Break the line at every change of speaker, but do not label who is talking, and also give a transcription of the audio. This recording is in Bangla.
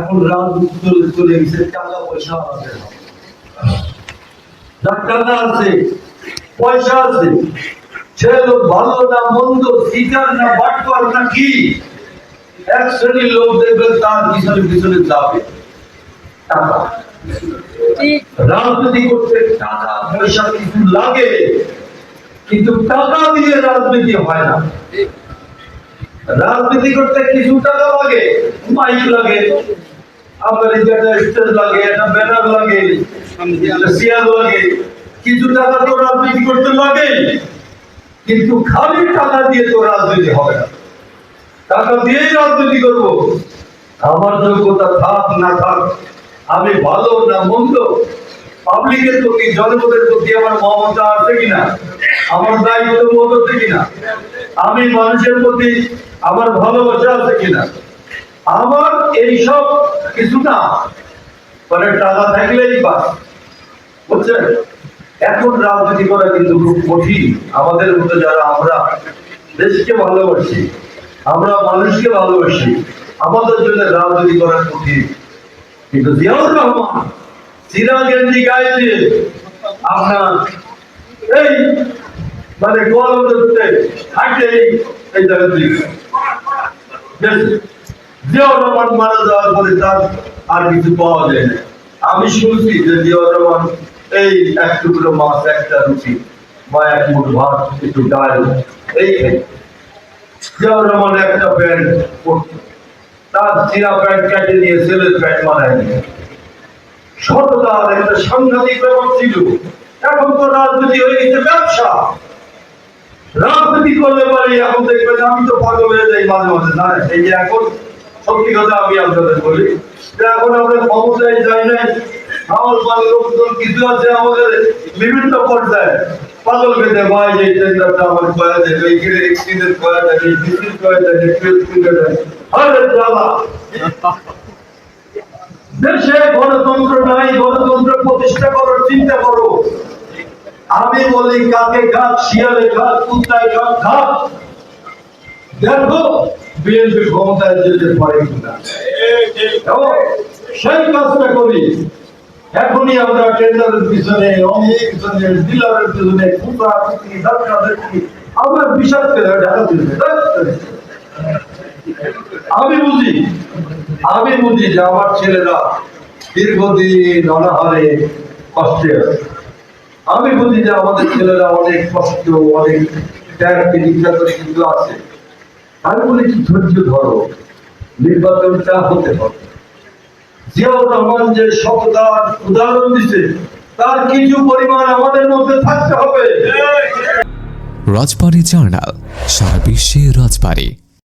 এখন রাজনীতি চলে চলে গেছে, টাকা পয়সা যার টাকা আছে, পয়সা আছে। সে ভালো না মন্দ সিটার না বাটপার না কি? এক শ্রেণির লোক দেখবেন তার পিছনে পিছনে যাবে। টাকা। রাজনীতি করতে টাকা, পয়সা কিছু লাগে, কিন্তু টাকা দিয়ে রাজনীতি হয় না। রাজনীতি করতে কিছু টাকা লাগে মাইক লাগে, আপনার একটা স্টেজ লাগে, একটা ব্যানার লাগে চেয়ার লাগে, কিছু টাকা তো রাজনীতি করতে লাগে, কিন্তু খালি টাকা দিয়ে তো রাজনীতি হবে না। টাকা দিয়েই রাজনীতি করব। আমার যোগ্যতা থাক না থাক, আমি ভালো না মন্দ পাবলিকের প্রতি জনগণের প্রতি আমার মমতা আছে কিনা? আমার দায়িত্ব বোধ আছে কিনা? আমি মানুষের প্রতি আমার ভালোবাসা আছে কিনা? আমার এইসব কিছু না মানে টাকা থাকলেই বাস। বুঝছেন? এখন রাজনীতি করা কিন্তু খুব কঠিন। আমাদের মতো যারা আমরা, দেশকে ভালোবাসি, আমরা মানুষকে ভালোবাসি, আমাদের জন্য রাজনীতি করা কঠিন। কিন্তু জিয়াউর রহমান এই মানে কলম ধরতে এই মারা যাওয়ার পরে তার আর কিছু পাওয়া যায় না। আমি শুনছি যে জিয়াউর রহমান এই এক টুকরো মাছ, একটা রুটি বা এক মুঠ ভাত, একটু ডাল, এই জিয়াউর রহমান একটা প্যান্ট পরতো। তার চিরা প্যান্ট কেটে নিয়ে ছেলের প্যান্ট বানায় নিয়ে। সততার একটা সাংঘাতিক ব্যাপার ছিল। এখন তো রাজনীতি হয়ে গেছে ব্যবসা। রাজনীতি করলে পারি, এখন দেখবেন আমি তো পাগল হয়ে যাই মাঝে মাঝে। না, এই যে এখন, সত্যি কথা আমি আপনাদের বলি এখন আমরা ক্ষমতায় যাই নাই, আমার বাড়ির লোকজন কিছু আছে আমাদের বিভিন্ন পর্যায়ে। পাগল পেতে ভাই, যে টেন্ডারটা আমার করা দেবে এইখানে এক্সিডেন্ট করা দেবে ডিসিট করা দেবে ফেল করে দেবে। আরে জ্বালা দেশে গণতন্ত্র নাই, গণতন্ত্র প্রতিষ্ঠা করার চিন্তা করো। আমি বলি, কাকে শিয়ালে কুত্তায় দেখো, বিএনপি ক্ষমতায় যেতে পারে কিনা। সেই কাজটা করি। এখনই আমরা টেন্ডারের পিছনে অনেক জনের ডিলারের পিছনে ধাক্কা ঢাকা আমি বুঝি আমি বুঝি যে আমার ছেলেরা দীর্ঘদিন অনাহারে কষ্টে আছে। আমি বুঝি যে আমাদের ছেলেরা অনেক কষ্ট, অনেক ত্যাগ প্রতিজ্ঞা করে কিন্তু আছে। আমি বলি কি ধৈর্য ধরো, নির্বাচনটা হতে হবে। জিয়াউর রহমান যে সততার উদাহরণ দিছে, তার কিছু পরিমাণ আমাদের মধ্যে থাকতে হবে।
রাজবাড়ী জার্নাল, সারা বিশ্বে রাজবাড়ী।